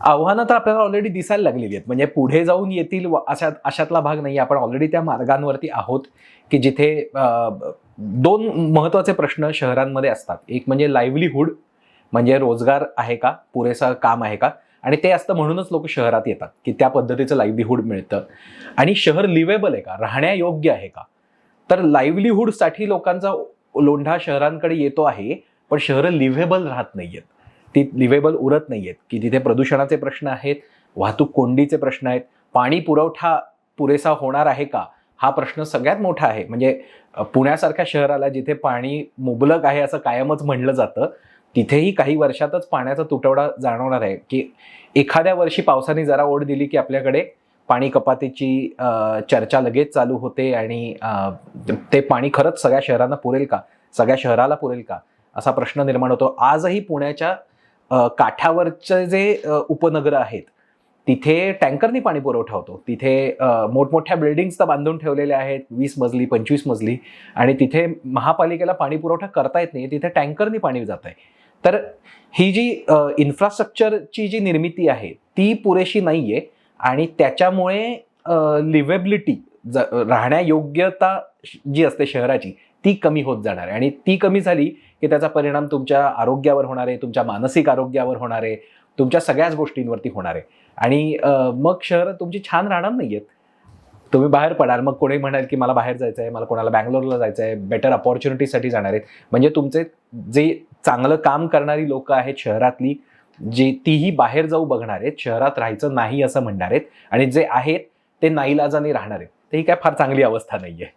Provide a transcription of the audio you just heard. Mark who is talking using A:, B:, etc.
A: आव्हानं तर आपल्याला ऑलरेडी दिसायला लागलेली आहेत. म्हणजे पुढे जाऊन येतील व- अशा अशातला भाग नाही आपण ऑलरेडी त्या मार्गांवरती आहोत की जिथे दोन महत्त्वाचे प्रश्न शहरांमध्ये असतात. एक म्हणजे लाईव्हलीहूड म्हणजे रोजगार आहे का? पुरेसा काम आहे का? आणि ते असतं म्हणूनच लोक शहरात येतात की त्या पद्धतीचं लाईव्हलीहूड मिळतं. आणि शहर लिव्हेबल आहे का? राहण्यायोग्य आहे का? तर लाईव्हलीहूडसाठी लोकांचा लोंढा शहरांकडे येतो आहे पण शहरं लिव्हेबल राहत नाही आहेत ती लिव्हेबल उरत नाही आहेत की तिथे प्रदूषणाचे प्रश्न आहेत वाहतूक कोंडीचे प्रश्न आहेत पाणी पुरवठा पुरेसा होणार आहे का? हा प्रश्न सगळ्यात मोठा आहे. म्हणजे पुण्यासारख्या शहराला जिथे पाणी मुबलक आहे असं कायमच म्हणलं जातं तिथेही काही वर्षातच पाण्याचा तुटवडा जाणवणार आहे. की एखाद्या वर्षी पावसाने जरा ओढ दिली की आपल्याकडे पाणी कपातीची चर्चा लगेच चालू होते आणि ते पाणी खरंच सगळ्या शहरांना पुरेल का? सगळ्या शहराला पुरेल का? असा प्रश्न निर्माण होतो. आजही पुण्याच्या काठावरचे जे उपनगर आहेत तिथे टँकरनी पाणी पुरवठा होतो. तिथे मोठमोठ्या बिल्डिंग्स तर बांधून ठेवलेल्या आहेत वीस मजली पंचवीस मजली. आणि तिथे महापालिकेला पाणी पुरवठा करता येत नाही तिथे टँकरनी पाणी जात आहे. तर ही जी इन्फ्रास्ट्रक्चरची जी निर्मिती आहे ती पुरेशी नाही आहे आणि त्याच्यामुळे लिव्हेबिलिटी ज राहण्यायोग्यता जी असते शहराची ती कमी होत जाणार आहे. आणि ती कमी झाली की त्याचा परिणाम तुमच्या आरोग्यावर होणार आहे तुमच्या मानसिक आरोग्यावर होणार आहे तुमच्या सगळ्याच गोष्टींवरती होणार आहे. आणि मग शहरं तुमची छान राहणार नाही आहेत तुम्ही बाहेर पडाल मग कोणी म्हणाल की मला बाहेर जायचं आहे मला कोणाला बँगलोरला जायचं आहे बेटर अपॉर्च्युनिटीसाठी जाणार आहेत. म्हणजे तुमचे जे चांगलं काम करणारी लोकं आहेत शहरातली जी तीही बाहेर जाऊ बघणार आहेत शहरात राहायचं नाही असं म्हणणार आहेत आणि जे आहेत ते नाईलाजाने राहणार आहेत. तर ही काय फार चांगली अवस्था नाही आहे